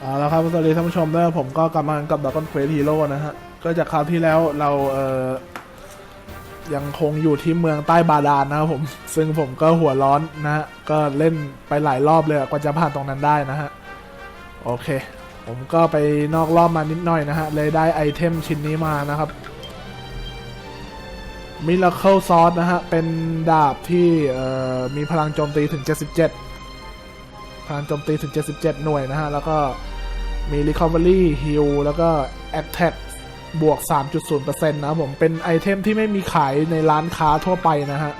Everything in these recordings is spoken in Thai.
เอาละครับสวัสดีท่านผู้ชมด้วยผมก็กลับมากับดับเบิลเฟสฮีโร่นะฮะ ก็จากคราวที่แล้วเราเออยังคงอยู่ที่เมืองใต้บาดาลนะครับผม ซึ่งผมก็หัวร้อนนะฮะ ก็เล่นไปหลายรอบเลยกว่าจะผ่านตรงนั้นได้นะฮะ โอเค ผมก็ไปนอกรอบมานิดหน่อยนะฮะ เลยได้ไอเทมชิ้นนี้มานะครับ Miracle Sword นะฮะ เป็นดาบที่มีพลังโจมตีถึง 77 พลังโจมตีถึง 77 หน่วยนะฮะ แล้วก็มี Recovery Heal แล้วก็ Attack บวก 3.0%นะผม เป็นไอเทมที่ไม่มีขายในร้านค้าทั่วไปนะฮะ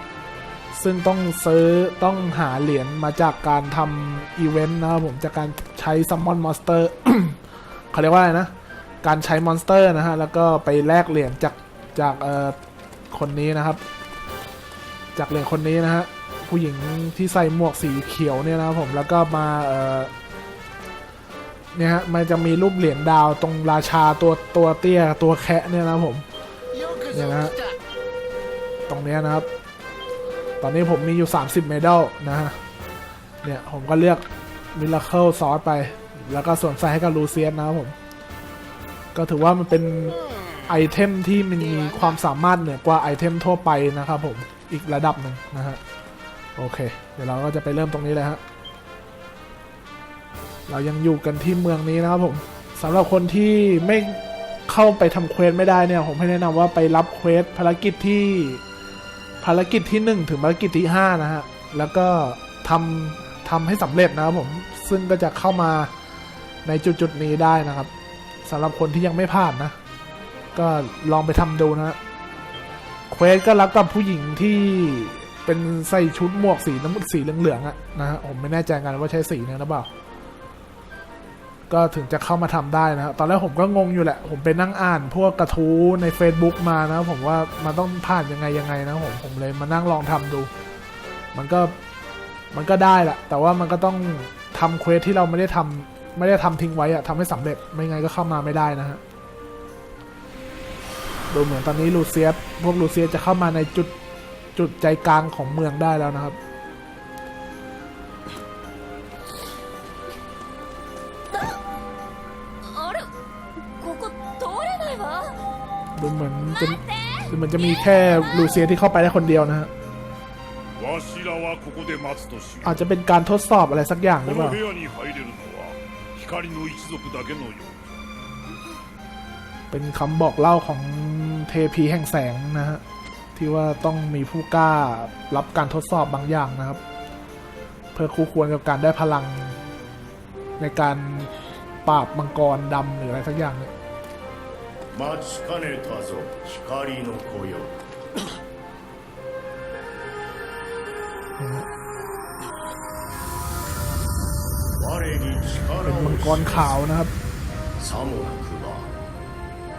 ซึ่งต้องซื้อต้องหาเหรียญมาจากการทำอีเวนต์นะครับผม จากการใช้ Summon Monster เขาเรียกว่าอะไรนะ การใช้มอนสเตอร์นะฮะ แล้วก็ไปแลกเหรียญจากจากเอ่อคนนี้นะครับ จากเหรียญคนนี้นะฮะ ผู้หญิงที่ใส่หมวกสีเขียวเนี่ยนะผมแล้วก็มาเอ่อเนี่ยฮะมันจะมีรูปเหรียญดาวตรงราชาตัวตัวเตี้ยตัวแคะเนี่ยนะผมเนี่ยนะตรงเนี้ยนะครับ ตอนนี้ผมมีอยู่ 30 เมดัลนะฮะเนี่ยผมก็เลือกมิราเคิลซอสไป แล้วก็ส่วนใส่ให้กับลูเซียสนะครับผม ก็ถือว่ามันเป็นไอเทมที่มันมีความสามารถเหนือกว่าไอเทมทั่วไปนะครับผม อีกระดับหนึ่งนะฮะ โอเค เดี๋ยวเราก็จะไปเริ่มตรงนี้เลยฮะเรายังอยู่กันที่เมืองนี้นะครับผมสำหรับคนที่ไม่เข้าไปทำเควสไม่ได้เนี่ย ผมให้แนะนำว่าไปรับเควสภารกิจที่ภารกิจที่ 1 ถึงภารกิจที่ 5 นะฮะ แล้วก็ทำทำให้สำเร็จนะครับผม ซึ่งก็จะเข้ามาในจุดๆนี้ได้นะครับสำหรับคนที่ยังไม่ผ่านนะ ก็ลองไปทำดูนะฮะเควสก็รับกับผู้หญิงที่ เป็นใส่ชุดหมวกสีน้ำสีเหลืองๆอะนะฮะผมไม่แน่ใจกันว่าใช่สีนี้หรือเปล่า ก็ถึงจะเข้ามาทำได้นะฮะตอนแรกผมก็งงอยู่แหละ ผมไปนั่งอ่าน พวกกระทู้ใน Facebook มานะ ผมว่ามันต้องผ่านยังไงยังไงนะผมผมเลยมานั่งลองทำดู มันก็มันก็ได้แหละแต่ว่ามันก็ต้องทำเควสที่เราไม่ได้ทำไม่ได้ทำทิ้งไว้อะทำให้สำเร็จไม่งั้นก็เข้ามาไม่ได้นะฮะดูเหมือนตอนนี้ลูเซียสพวกลูเซียสจะเข้ามาในจุด จุดใจกลางของเมืองได้แล้วนะครับ ดูเหมือนจะดูเหมือนจะมีแค่ลูเซียที่เข้าไปได้คนเดียวนะฮะอาจจะเป็นการทดสอบอะไรสักอย่างหรือเปล่าเป็นคำบอกเล่าของเทพีแห่งแสงนะฮะ ที่ว่าต้องมีผู้กล้ารับการทดสอบบางอย่างนะครับ เพื่อคู่ควรกับการได้พลัง ในการปราบมังกรดำหรืออะไรสักอย่างเนี่ย 待ちかねたぞ光の子よ 我に เป็น 力 มังกร を ขาวนะครับ さもなくば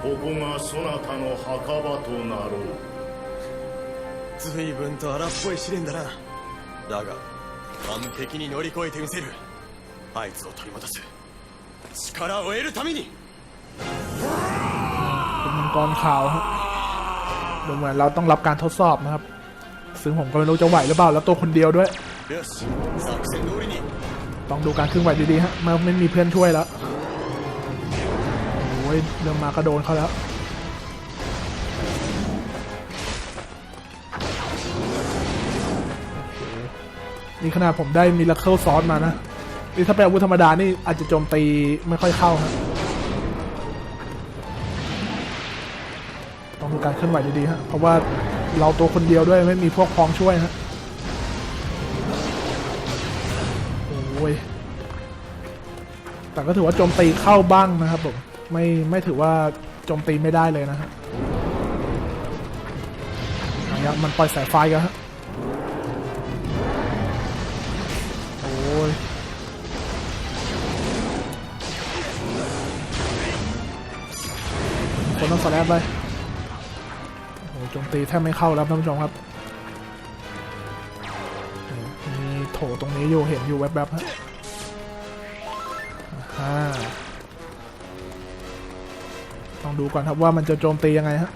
ここがそなたの墓場となろう 随分と荒っぽい試練だなだが完璧に乗り越えてみせるあいつを取り戻す力を得るために เป็นมังกรขาวครับดูเหมือนเราต้องรับการทดสอบนะครับ ซึ่งผมก็ไม่รู้จะไหวหรือเปล่า แล้วตัวคนเดียวด้วย よし作戦通りに ต้องดูการเคลื่อนไหวดีๆฮะมันไม่มีเพื่อนช่วยแล้ว โอ้ยเริ่มมาก็โดนเขาแล้ว นี่ขนาดผมได้มิราเคิลซอสมานะ นี่ถ้าเป็นอาวุธธรรมดานี่อาจจะโจมตีไม่ค่อยเข้าฮะต้องดูการเคลื่อนไหวดีๆฮะ เพราะว่าเราตัวคนเดียวด้วยไม่มีพวกพ้องช่วยฮะ โอ้ย แต่ก็ถือว่าโจมตีเข้าบ้างนะครับผม ไม่ไม่ถือว่าโจมตีไม่ได้เลยนะฮะเอาละมันปล่อยสายไฟกันฮะ นต้องสแลบไปโอ้โหโจมตีแทบไม่เข้าแล้วท่านผู้ชมครับมีโถตรงนี้อยู่เห็นอยู่แวบๆฮะอ่าต้องดูก่อนครับว่ามันจะโจมตียังไงฮะ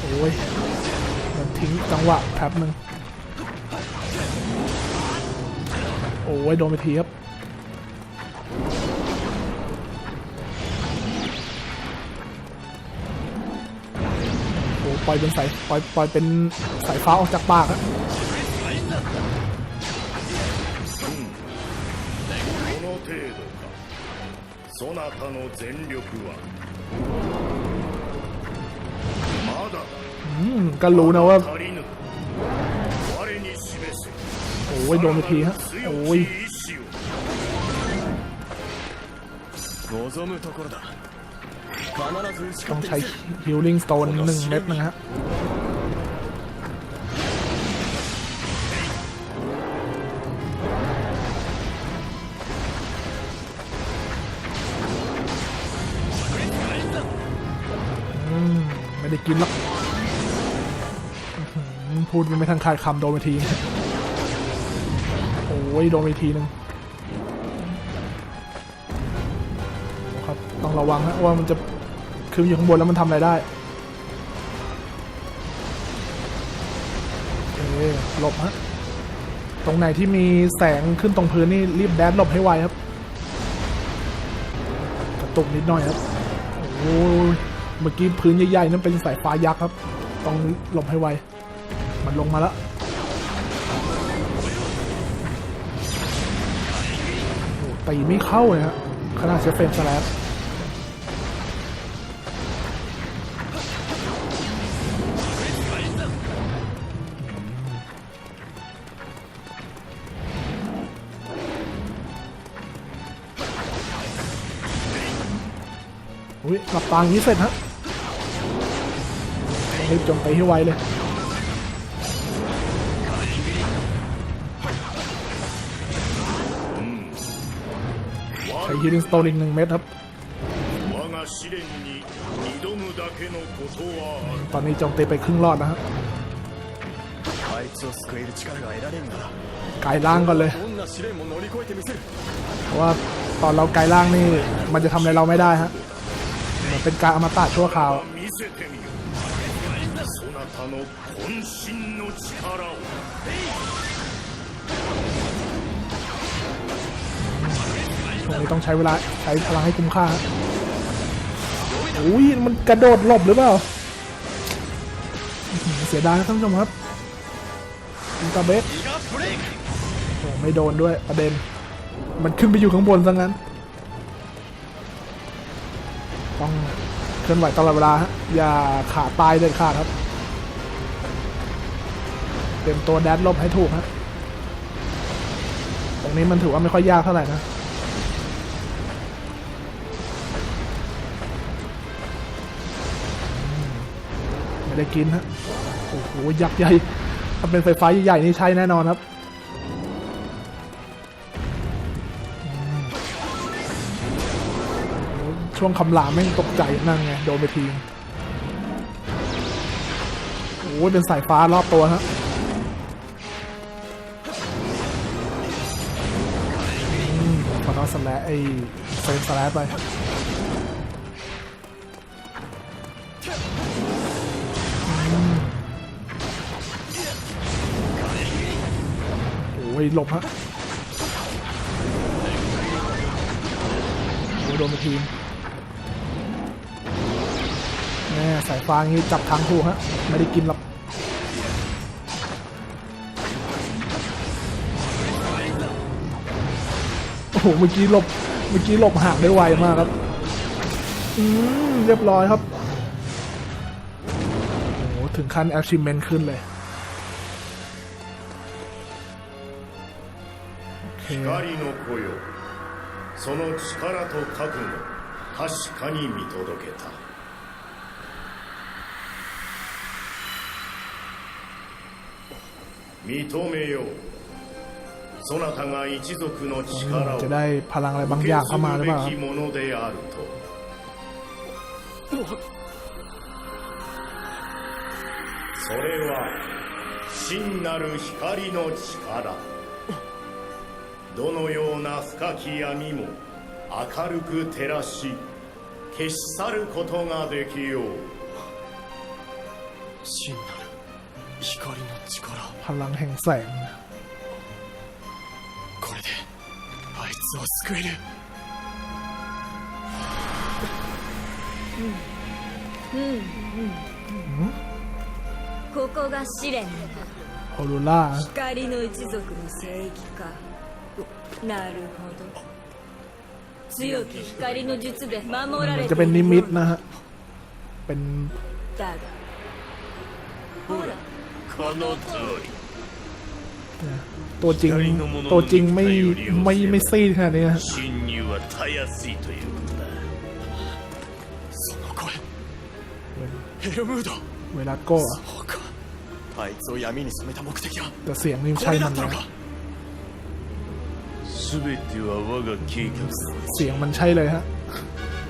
โอ้ยทิ้งจังหวะแป๊บหนึ่ง โอ้ยโดนไปทีครับ โอ้ปล่อยเป็นสายปล่อยปล่อยเป็นสายฟ้าออกจากปากอะ この程度かそなたの全力はまだ อืมก็รู้นะว่า 足りぬ我に示せ โอ้ยโดนไปทีฮะ 強 โอ้ยต้องใช้ฮิลลิ่งสโตนหนึ่งเม็ดนะฮะไม่ได้กินหรอกพูดไม่ทันขาดคำโดนไปที อ้ยโดนไปทีนึงครับต้องระวังนะว่ามันจะคืออยู่ข้างบนแล้วมันทำอะไรได้โอเคหลบฮะตรงไหนที่มีแสงขึ้นตรงพื้นนี่รีบแดดหลบให้ไวครับ กระตุกนิดหน่อยครับโอ้ยเมื่อกี้พื้นใหญ่ๆนั่นเป็นสายฟ้ายักษ์ครับ ต้องหลบให้ไว มันลงมาแล้ว ตีไม่เข้าเลยฮะขนาดเชฟเฟรมสแลปอุ้ยหลับตาอย่างนี้เสร็จฮะรีบจมตีให้ไวเลย ใช้ Healing Stone อีกหนึ่งเม็ดครับ 我が試練に挑むだけのことはある ตอนนี้โจมตีไปครึ่งรอดนะฮะ あいつを救える力が得られるなら กายล่างก่อนเลย どんな試練も乗り越えてみせる เพราะว่าตอนเรากายล่างนี่ มันจะทำอะไรเราไม่ได้ฮะเหมือนเป็นการอมตะชั่วคราว 見せてみよそなたの渾身の力を ตรงนี้ต้องใช้เวลาใช้พลังให้คุ้มค่าอุ้ยมันกระโดดหลบหรือเปล่า เสียดายนะท่านผู้ชมครับอินตาเบสโอ้ไม่โดนด้วยประเด็น มันขึ้นไปอยู่ข้างบนซะงั้น ต้องเคลื่อนไหวตลอดเวลาฮะ อย่าขาดตายเด็ดขาดครับ เตรียมตัวแดดลบให้ถูกฮะ ตรงนี้มันถือว่าไม่ค่อยยากเท่าไหร่นะ ได้กินฮะโอ้โหยักษ์ใหญ่ถ้าเป็นไฟฟ้าใหญ่ๆนี่ใช่แน่นอนครับช่วงคำรามแม่งตกใจนั่นไงโดนไปทีงโอ้ยเป็นสายฟ้ารอบตัวฮะอืมขอนอสแลไอ้เฟรมสแลไป อ้ยหลบฮะโอ้โดนไปทีมแม่สายฟ้างี้จับทางถูกฮะ ไม่ได้กินหรอกโอ้โหเมื่อกี้หลบเมื่อกี้หลบห่างได้ไวมากครับ อืม เรียบร้อยครับ โอ้โห ถึงขั้น achievement ขึ้นเลย 光の子よ。その力と覚悟確かに見届けた。認めよう。そなたが一族の力を受け継ぐべきものであるとそれは真なる光の力。どのような深き闇も明るく照らし消し去ることができよう。真なる光の力。波乱変さこれであいつを救える、うん、うん。うん。ここが試練だラ光の一族の聖域か。なるほど強き光の術で守ら เหมือ れ น て จะเป็นนิมิตนะฮะ เป็น だがほらこの通り ตัวจริง ตัวจริงไม่ไม่ไม่ซีดขนาดนี้นะ 侵入はたやすいということだその声ヘルムード เวลาโก้อะ そうかあいつを闇に染めた目的は แต่เสียงนี่ こ ใช่ れだ มั っ น た เล の ย か 全ては我が計画 เสียงมันใช่เลยฮะ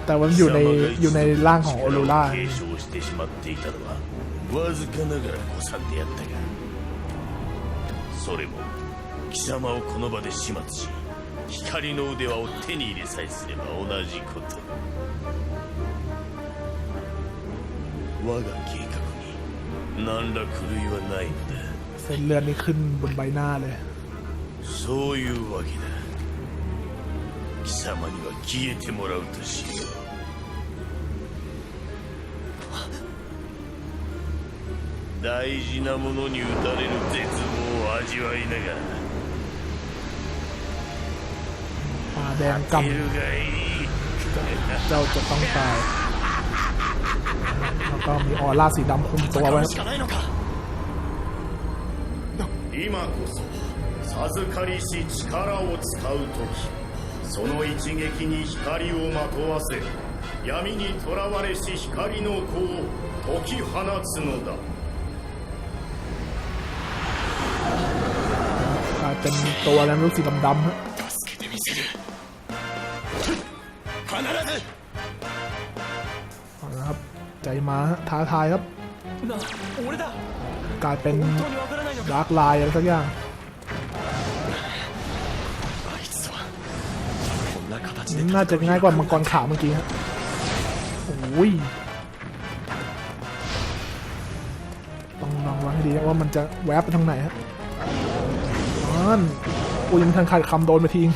แต่ว่ามันอยู่ในอยู่ในร่างของโอโรล่า 継承してしまっていたのはわずかながら誤算であったがそれも貴様をこの場で始末し光の腕輪を手に入れさえすれば同じこと我が計画に何ら狂いはないのだ เส้นเลือดนี่ขึ้นบนใบหน้าเลย そういうわけだ 貴様には消えてもらうとしよう大事なものに打たれる絶望を味わいながら ตาแดงก いるがいい ำเจ้าจะต้องตาย แล้วก็มีออร่าสีดำคุมตัวไว้ 戦うしかないのか今こそ授かりし力を使う時 その一撃に光をまとわせ闇にとらわれし光の子を解き放つのだ กลายเป็นตัวแล้วรู้สีดำๆฮะ 助けてみせる必ず เอาละครับ ใจมาฮะท้าทายครับ な俺だ กลายเป็น 本当にわからないのか ดาร์กไลน์อะไรสักอย่าง น่าจะง่ายกว่ามังกรขาวเมื่อกี้ฮะโอ้ยต้องลองวางให้ดีว่ามันจะแวบไปทางไหนฮะนั่นกูยังทันขาดคำโดนไปทิ้ง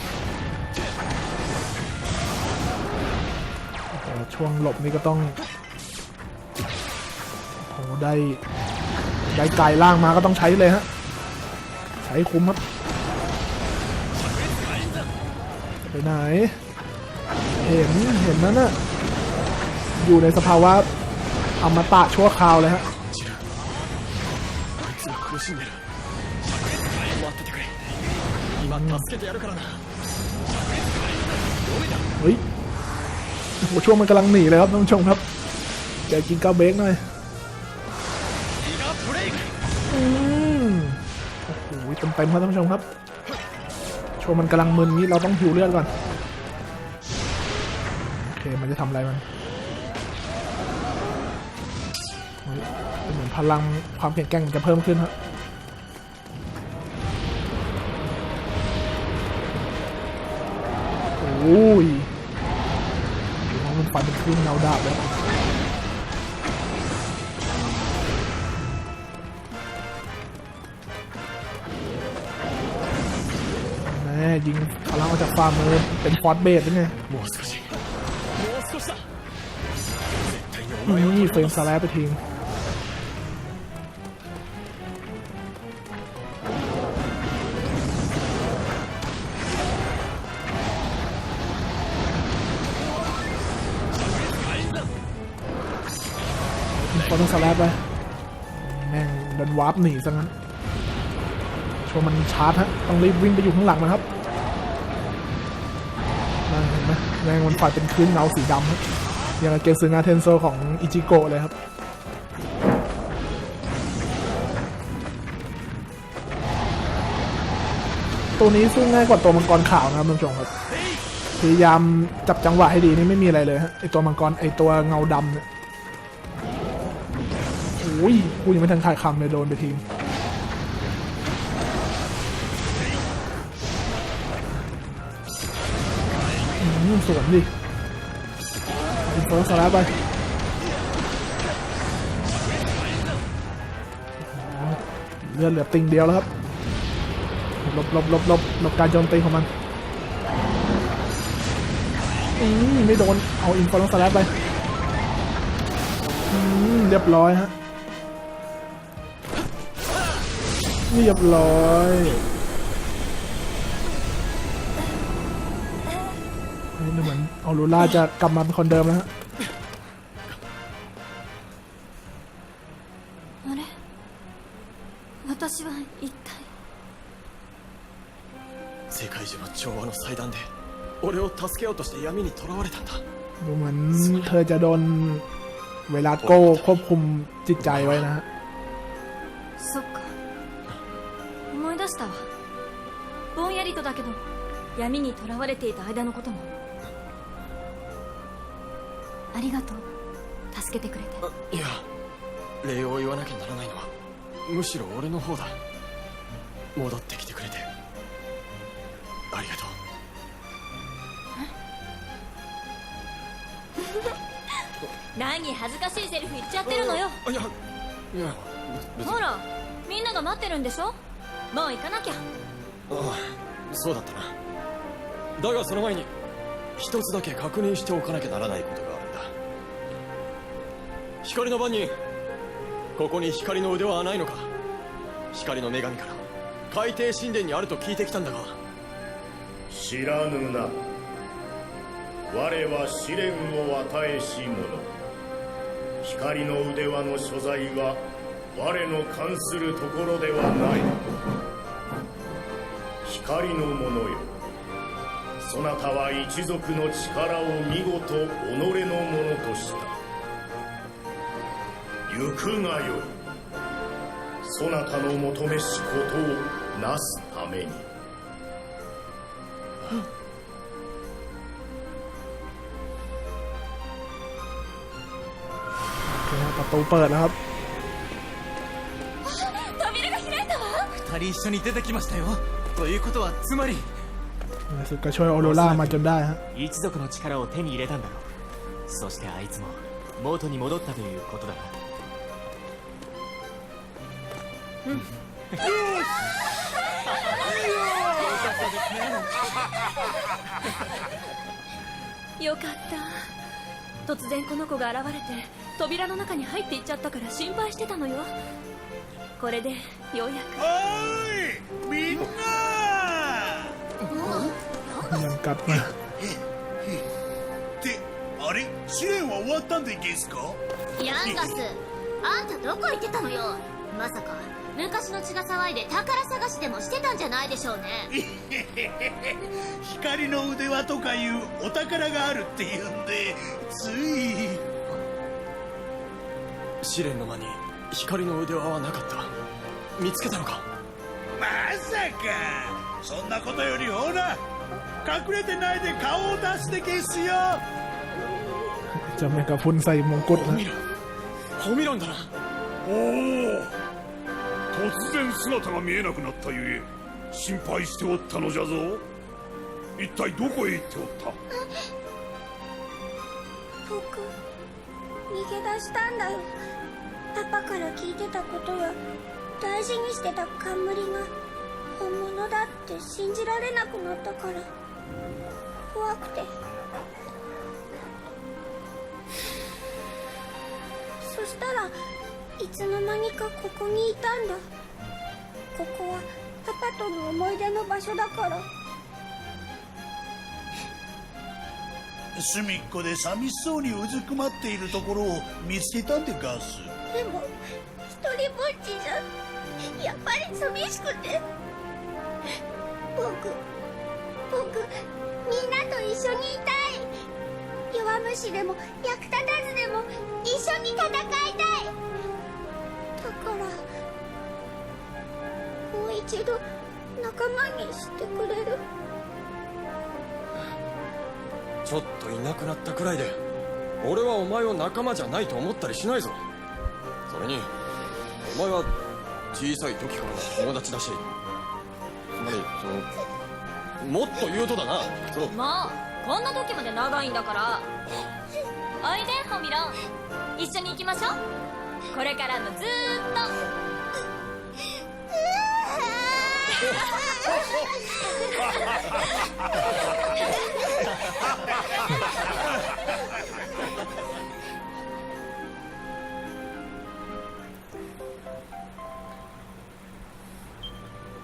โอ้โหช่วงหลบนี่ก็ต้องโอ้ได้ได้ไกลล่างมาก็ต้องใช้เลยฮะ ใช้คุ้มครับไปไหน เห็นเห็นนั่นน่ะอยู่ในสภาวะอมตะชั่วคราวเลยฮะเฮ้ยโหช่วงมันกำลังหนีเลยครับท่านผู้ชมครับจะกินกาเบกหน่อยอืมโอ้โหเต็มเต็มครับท่านผู้ชมครับช่วงมันกำลังมึนนี้เราต้องหิวเลือดก่อน เค มันจะทำอะไรมันเหมือนพลังความแข็งแกร่งมันจะเพิ่มขึ้นฮะโอ้ยน้องมันฟันเป็นครึ่งเงาดาบเลยแม่ยิงพลังออกจากฝ่ามือเป็นฟอสเบสหรือไง นี่เฟรมสแลปไปทิ้งต้องสแลปไปแม่งเดินวาร์ปหนีซะงั้นช่วมันชาร์จฮะต้องรีบวิ่งไปอยู่ข้างหลังมันครับนั่นเห็นไหมแม่งมันฝ่ายเป็นคลื่นเงาสีดำฮะ อย่างกับเกมซึงาเทนโซของอิจิโกะเลยครับตัวนี้สู้ง่ายกว่าตัวมังกรขาวนะครับท่านผู้ชมครับพยายามจับจังหวะให้ดีนี่ไม่มีอะไรเลยฮะไอตัวมังกรไอตัวเงาดำเนี่ยโอ้ยกูยังไม่ทันขาดคำเลยโดนไปทีมสวนดิ อินเฟิร์สล้วไปเลือดเหลือติงเดียวแล้วครับหลบหลบหลบหลบหลบการโจมตีของมันอืมไม่โดน เอาอินฟอร์ลสแลปไปอืมเรียบร้อยฮะเรียบร้อยเฮ้ยดูเหมือนเอาลูล่าจะกลับมาเป็นคนเดิมแล้วฮะ 私は一体世界中の調和の祭壇で俺を助けようとして闇に囚われたんだ ดูเหมือนเธอจะโดนเวลาโก้ควบคุมจิตใจไว้นะฮะ そっか思い出したわぼんやりとだけど闇に囚われていた間のこともありがとう助けてくれていや礼を言わなきゃならないのは むしろ俺の方だ。戻ってきてくれて。ありがとう。何恥ずかしいセリフ言っちゃってるのよ。いやいやほらみんなが待ってるんでしょ？もう行かなきゃ。ああそうだったな。だがその前に一つだけ確認しておかなきゃならないことがあるんだ。光の番人ここに光の腕はないのか？光の女神から。海底神殿にあると聞いてきたんだが。知らぬな。我は試練を与えし者。光の腕輪の所在は我の関するところではない。光の者よ。そなたは一族の力を見事己のものとした。行くがよいそなたの求めしことをなすために โอเคฮะประตูเปิดแล้วครับ 扉が開いたわ二人一緒に出てきましたよということはつまり ในสุดก็ช่วยออโรล่ามาจนได้ฮะ 一族の力を手に入れたんだろうそしてあいつも元に戻ったということだな うん、よし。よかった。突然この子が現れて扉の中に入っていっちゃったから心配してたのよ。これでようやく。おいみんな。なんかっってあれ？試練は終わったんでゲスか？ヤンガスあんたどこ行ってたのよ？まさか。昔の血が騒いで宝探しでもしてたんじゃないでしょうね光の腕輪とかいうお宝があるっていうんでつい試練の間に光の腕輪はなかった見つけたのかまさかそんなことよりほら隠れてないで顔を出すでゲスよ จะเมกาพุนใส่มงกุฎ ホ นะ ミロンホミロンだなおお 突然姿が見えなくなったゆえ心配しておったのじゃぞ。一体どこへ行っておった？僕逃げ出したんだよ。パパから聞いてたことや大事にしてた冠が本物だって信じられなくなったから怖くて。そしたらいつの間にかここにいたんだ。ここはパパとの思い出の場所だから。隅っこで寂しそうにうずくまっているところを見つけたんでガス。でも一人ぼっちじゃやっぱり寂しくて。僕僕みんなと一緒にいたい。弱虫でも役立たずでも一緒に戦いたい。だからもう一度仲間にしてくれる？ちょっといなくなったくらいで俺はお前を仲間じゃないと思ったりしないぞ。それにお前は小さい時からの友達だしつまりそのもっと言うとだな。そのもうこんな時まで長いんだから。おいでホミロン一緒に行きましょうこれからもずーっと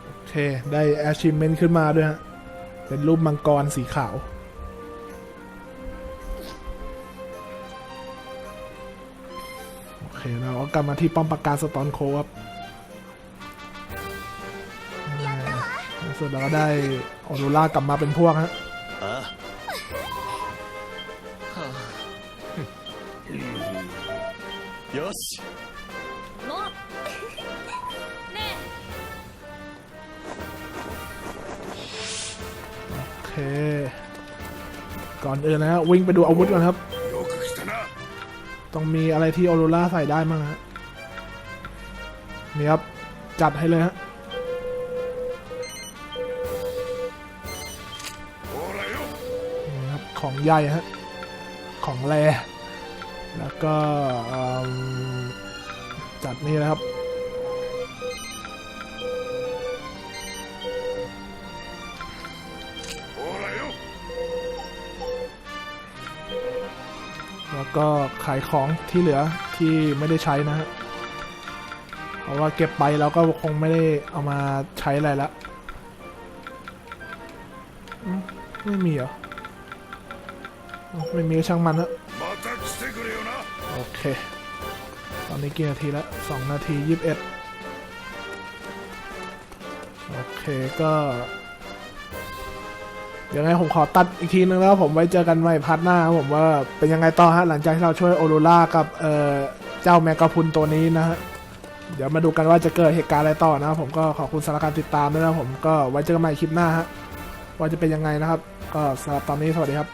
โอเค ได้ achievement ขึ้นมาด้วยฮะ เป็นรูปมังกรสีขาว เราก็กลับมาที่ป้อมปราการสตอนโคครับสุดเราก็ได้ออรูล่ากลับมาเป็นพวกฮะยสโอเค ก่อนอื่นนะฮะวิ่งไปดูอาวุธก่อนครับ ต้องมีอะไรที่ออโรราใส่ได้มั้งฮะนี่ครับ จัดให้เลยฮะนี่ครับ ของใหญ่ฮะ ของแรแล้วก็จัดนี่นะครับ ก็ขายของที่เหลือที่ไม่ได้ใช้นะฮะเพราะว่าเก็บไปเราก็คงไม่ได้เอามาใช้อะไรแล้วไม่มีเหรอไม่มีช่างมันนะโอเค ตอนนี้กี่นาทีและสองนาทียี่สิบเอ็ดโอเคก็ ยังไงผมขอตัดอีกทีนึงแล้วผมไว้เจอกันใหม่พาร์ทหน้าครับผมว่าเป็นยังไงต่อฮะหลังจากที่เราช่วยโอโรล่ากับเอ่อเจ้าแมกกาพุนตัวนี้นะฮะเดี๋ยวมาดูกันว่าจะเกิดเหตุการณ์อะไรต่อนะครับผมก็ขอบคุณสำหรับการติดตามด้วยนะผมก็ไว้เจอกันใหม่คลิปหน้าฮะว่าจะเป็นยังไงนะครับ ก็สำหรับตอนนี้สวัสดีครับ